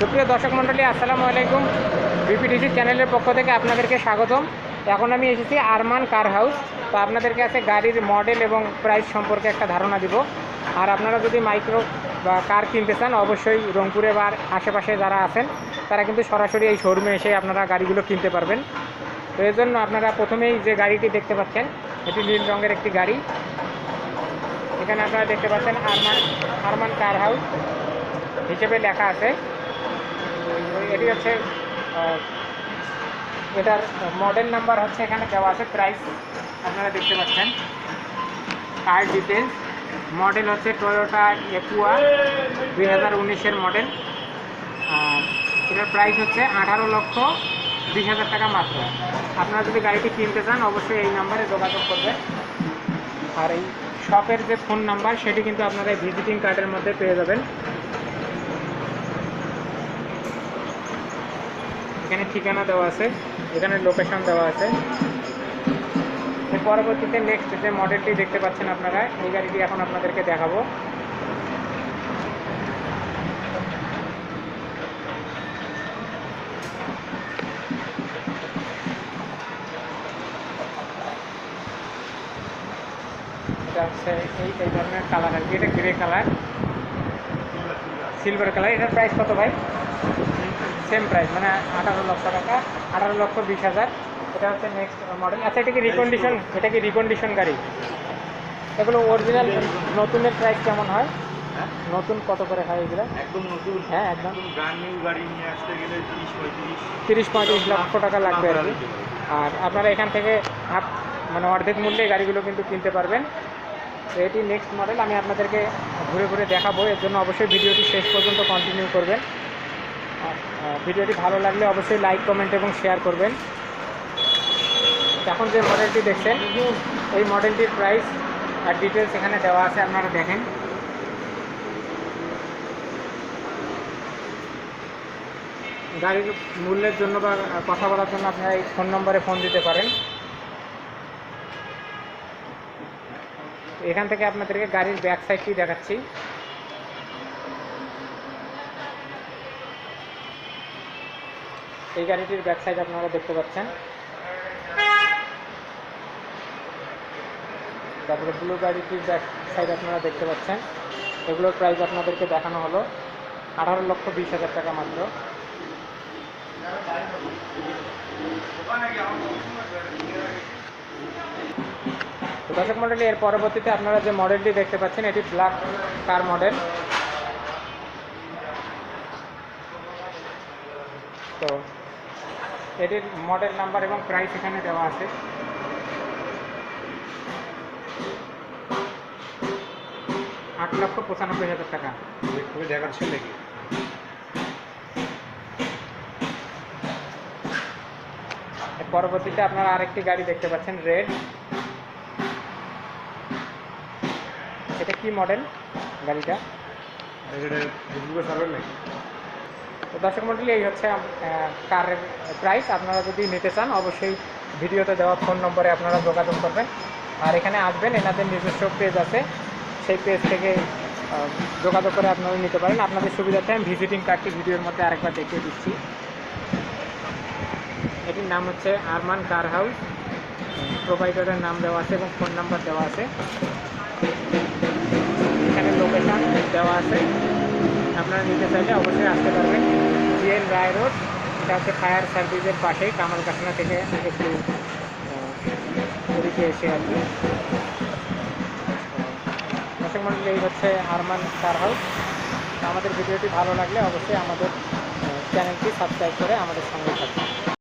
সুপ্রিয় দর্শক মণ্ডলী, আসসালামু আলাইকুম। বিপিটিসি চ্যানেলের পক্ষ থেকে আপনাদেরকে স্বাগতম। এখন আমি এসেছি আরমান কার হাউস। তো আপনাদেরকে আছে গাড়ির মডেল এবং প্রাইস সম্পর্কে একটা ধারণা দিব। আর আপনারা যদি মাইক্রো বা কার কিনতে চান, অবশ্যই রংপুরে বা আশেপাশে যারা আছেন, তারা কিন্তু সরাসরি এই শোরুমে এসে আপনারা গাড়িগুলো কিনতে পারবেন। তো এর জন্য আপনারা প্রথমেই যে গাড়িটি দেখতে পাচ্ছেন, এটি নীল রঙের একটি গাড়ি। এখানে আপনারা দেখতে পাচ্ছেন আরমান আরমান কার হাউস হিসেবে লেখা আছে। এটি হচ্ছে এটার মডেল নাম্বার হচ্ছে এখানে দেওয়া আছে প্রাইস আপনারা দেখতে পাচ্ছেন। কার ডিটেলস মডেল হচ্ছে টয়োটা একুয়া দুই হাজার উনিশের মডেল আর এটার প্রাইস হচ্ছে আঠারো লক্ষ বিশ হাজার টাকা মাত্র। আপনারা যদি গাড়িটি কিনতে চান, অবশ্যই এই নাম্বারে যোগাযোগ করবেন। আর এই শপের যে ফোন নাম্বার সেটি কিন্তু আপনারা ভিজিটিং কার্ডের মধ্যে পেয়ে যাবেন। এখানে ঠিকানা দেওয়া আছে, এখানে লোকেশন দেওয়া আছে। পরবর্তীতে নেক্সট যে মডেলটি দেখতে পাচ্ছেন আপনারা, এই গাড়িটি এখন আপনাদেরকে দেখাবো। হচ্ছে এই এই ধরনের কালার আর কি, এটা গ্রে কালার সিলভার কালার এটার প্রাইস কত ভাই? সেম প্রাইস মানে আঠারো লক্ষ টাকা আঠারো লক্ষ বিশ হাজার। এটা হচ্ছে নেক্সট মডেল আচ্ছা এটা কি রিকন্ডিশন এটা কি রিকন্ডিশন গাড়ি? এগুলো অরিজিনাল নতুনের প্রাইস কেমন হয়? হ্যাঁ? নতুন কত করে হয় এগুলো? একদম নতুন। হ্যাঁ একদম। ব্র্যান্ড নিউ গাড়ি নিয়ে আসতে গেলে তিরিশ পঁয়ত্রিশ। তিরিশ পঁয়ত্রিশ লক্ষ টাকা লাগবে আর কি। আর আপনারা এখান থেকে হাফ মানে অর্ধেক মূল্যে গাড়িগুলো কিন্তু কিনতে পারবেন। তো এটি নেক্সট মডেল আমি আপনাদেরকে ঘুরে ঘুরে দেখাবো। এর জন্য অবশ্যই ভিডিওটি শেষ পর্যন্ত কন্টিনিউ করবেন। ভিডিওটি ভালো লাগলে অবশ্যই লাইক কমেন্ট এবং শেয়ার করবেন। এখন যে মডেলটি দেখছেন, এই মডেলটির প্রাইস আর ডিটেলস এখানে দেওয়া আছে, আপনারা দেখেন। গাড়ির মূল্যের জন্য বা কথা বলার জন্য আপনারা এই ফোন নম্বরে ফোন দিতে পারেন। এখান থেকে আপনাদেরকে গাড়ির ব্যাক সাইডটি দেখাচ্ছি। এই গাড়িটির ব্যাক সাইড আপনারা দেখতে পাচ্ছেন। তারপরে ব্লু গাড়িটির ব্যাক সাইড আপনারা দেখতে পাচ্ছেন। এগুলোর প্রাইস আপনাদেরকে দেখানো হলো আঠারো লক্ষ বিশ হাজার টাকা মাত্র। দর্শক মডেল এর পরবর্তীতে আপনারা যে মডেলটি দেখতে পাচ্ছেন, এটি ব্ল্যাক কার মডেল। তো এটির মডেল নাম্বার এবং প্রাইস এখানে দেওয়া আছে। আট লক্ষ পঁচানব্বই হাজার টাকা। দেখাচ্ছেন নাকি? পরবর্তীতে আপনারা আরেকটি গাড়ি দেখতে পাচ্ছেন রেড। এটা কি মডেল গাড়িটা? এটা ছাড়বেন নাকি? তো দর্শক মন্ডলী, এই হচ্ছে কারের প্রাইস আপনারা যদি নিতে চান, অবশ্যই ভিডিওতে দেওয়া ফোন নম্বরে আপনারা যোগাযোগ করবেন। আর এখানে আসবেন, এনাদের নিজস্ব পেজ আছে। সেই পেজ থেকে যোগাযোগ করে আপনারা নিতে পারেন। আপনাদের সুবিধার্থে আমি ভিজিটিং কার্ডটি ভিডিওর মধ্যে আরেকবার দেখিয়ে দিচ্ছি। এটির নাম হচ্ছে আরমান কার হাউস। প্রোভাইডারের নাম দেওয়া আছে এবং ফোন নাম্বার দেওয়া আছে। এখানে লোকেশন দেওয়া আছে। আপনারা নিতে চাইলে অবশ্যই আসতে পারবেন। জিএন রায় রোড এটা হচ্ছে ফায়ার সার্ভিসের পাশেই কামাল কাঠানা থেকে একটু আহ, এসে আর কি। দর্শক মন্ডলী এই হচ্ছে আরমান কার হাউস। আমাদের ভিডিওটি ভালো লাগলে অবশ্যই আমাদের চ্যানেলটি সাবস্ক্রাইব করে আমাদের সঙ্গে থাকবেন